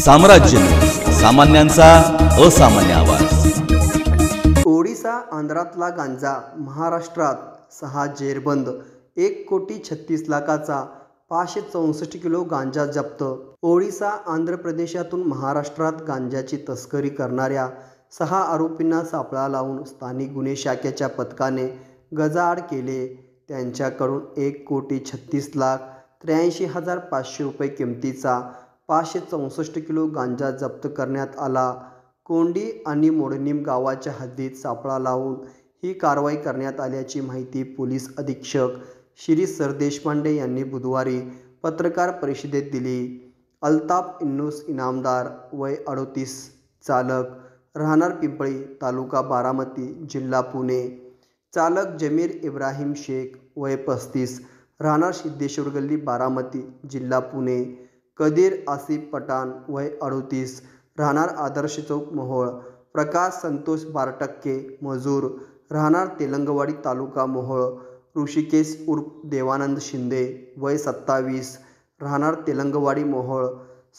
साम्राज्य. सामान्यांचा असामान्य आवाज. ओडिसा आंध्रातला गांजा महाराष्ट्रात सहा जेरबंद एक कोटी छत्तीस लाखाचा पाचशे चौसष्ट किलो गांजा जप्त. ओडिसा आंध्र प्रदेशातून महाराष्ट्रात गांजाची तस्करी करणाऱ्या सहा आरोपींना सापळा लावून स्थानिक गुन्हे शाखेच्या पथकाने गजाआड केले. त्यांच्याकडून एक कोटी छत्तीस लाख त्र्याऐंशी हजार पाचशे रुपये किमतीचा पाचशे चौसष्ट किलो गांजा जप्त करण्यात आला. कोंडी आणि मोडनीम गावाच्या हद्दीत सापळा लावून ही कारवाई करण्यात आल्याची माहिती पोलीस अधीक्षक श्री सरदेशपांडे यांनी बुधवारी पत्रकार परिषदेत दिली. अल्ताफ इन्नूस इनामदार वय अडोतीस चालक राहणार पिंपळी तालुका बारामती जिल्हा पुणे. चालक जमीर इब्राहिम शेख वय पस्तीस राहणार सिद्धेश्वर गल्ली बारामती जिल्हा पुणे. कदीर आसिफ पठाण वय अडोतीस राहणार आदर्श चौक मोहोळ प्रकाश संतोष बारटक्के मजूर राहणार तेलंगवाडी तालुका मोहोळ ऋषिकेश उर्फ देवानंद शिंदे वय सत्तावीस राहणार तेलंगवाडी मोहोळ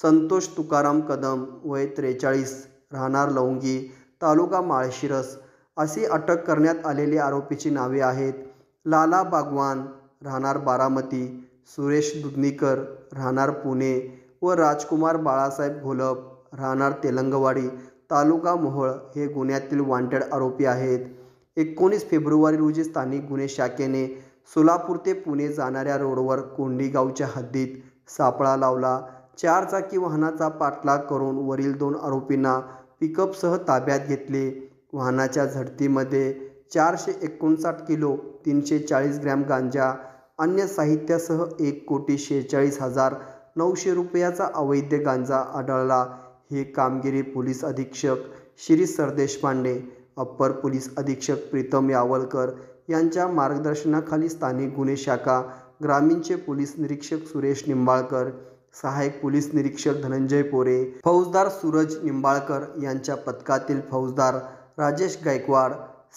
संतोष तुकाराम कदम वय त्रेचाळीस राहणार लवंगी तालुका माळशिरस अशी अटक करण्यात आलेली आरोपीची नावे आहेत लाला बागवान राहणार बारामती सुरेश दुधनीकर राहणार पुणे व राजकुमार बाळासाहेब घोलप राहणार तेलंगवाडी तालुका मोहोळ हे गुन्ह्यातील वांटेड आरोपी आहेत. एकोणीस फेब्रुवारी रोजी स्थानिक गुन्हे शाखेने सोलापूर ते पुणे जाणाऱ्या रोडवर कोंडीगावच्या हद्दीत सापळा लावला. चार चाकी वाहनाचा पाठलाग करून वरील दोन आरोपींना पिकअपसह ताब्यात घेतले. वाहनाच्या झडतीमध्ये चारशे एकोणसाठ किलो तीनशे चाळीस ग्रॅम गांजा अन्य साहित्यासह एक कोटी शेहेचाळीस हजार नऊशे रुपयाचा अवैध गांजा आढळला. ही कामगिरी पोलीस अधीक्षक श्री सरदेशपांडे अप्पर पोलीस अधीक्षक प्रीतम यावलकर यांच्या मार्गदर्शनाखाली स्थानिक गुन्हे शाखा ग्रामीणचे पोलीस निरीक्षक सुरेश निंबाळकर सहाय्यक पोलीस निरीक्षक धनंजय पोरे फौजदार सूरज निंबाळकर यांच्या पथकातील फौजदार राजेश गायकवाड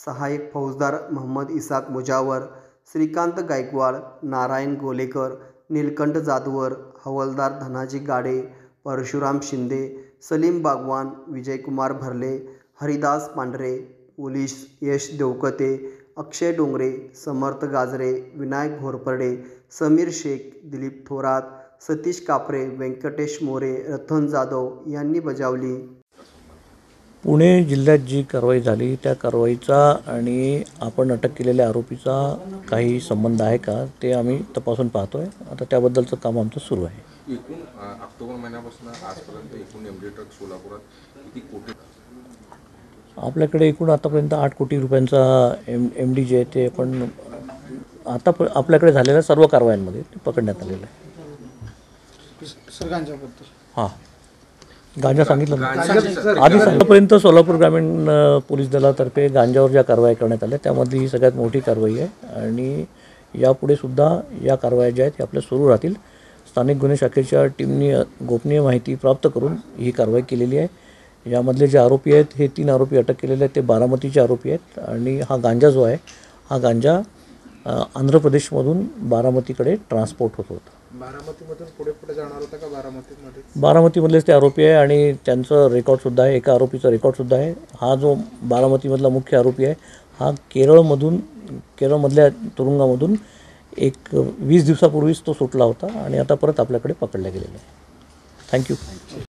सहाय्यक फौजदार मोहम्मद इसाक मुजावर श्रीकांत गायकवाड नारायण गोलेकर नीलकंठ जाधवर हवलदार धनाजी गाडे परशुराम शिंदे सलीम बागवान विजयकुमार भरले हरिदास पांढरे पोलीस यश देवकते अक्षय डोंगरे समर्थ गाजरे विनायक घोरपडे समीर शेख दिलीप थोरात सतीश कापरे व्यंकटेश मोरे रतन जाधव यांनी बजावली. पुणे जिल्ह्यात जी कारवाई झाली त्या कारवाईचा आणि आपण अटक केलेल्या आरोपीचा काही संबंध आहे का ते आम्ही तपासून पाहतो आहे आता त्याबद्दलचं काम आमचं सुरू आहे. एकूण अ, ऑक्टोबर महिन्यापासून आजपर्यंत एकूण एम डी ट्रक सोलापुरात किती कोटी आपल्याकडे एकूण आतापर्यंत आठ कोटी रुपयांचा एम एम डी जे आहे ते आपण आता प आपल्याकडे झालेल्या सर्व कारवायांमध्ये ते पकडण्यात आलेलं आहे. हां. गांजा सांगितलं आधी आतापर्यंत सोलापूर ग्रामीण पोलीस दलातर्फे गांजावर ज्या कारवाई करण्यात आल्या त्यामधली ही सगळ्यात मोठी कारवाई आहे. आणि यापुढे सुद्धा या कारवाया ज्या आहेत त्या आपल्या सुरू राहतील. स्थानिक गुन्हे शाखेच्या टीमनी गोपनीय माहिती प्राप्त करून ही कारवाई केलेली आहे. यामधले जे आरोपी आहेत हे तीन आरोपी अटक केलेले आहेत. ते बारामतीचे आरोपी आहेत. आणि हा गांजा जो आहे हा गांजा आंध्र प्रदेशमधून बारामतीकडे ट्रान्सपोर्ट होत होता. बारामतीमधून पुढे पुढे जाणार होता का बारामतीमध्ये? बारामतीमधलेच ते आरोपी आहे आणि त्यांचं रेकॉर्डसुद्धा आहे एका आरोपीचं रेकॉर्डसुद्धा आहे. हा जो बारामतीमधला मुख्य आरोपी आहे हा केरळमधून केरळमधल्या तुरुंगामधून एक वीस दिवसापूर्वीच तो सुटला होता आणि आता परत आपल्याकडे पकडला गेलेला आहे थँक्यू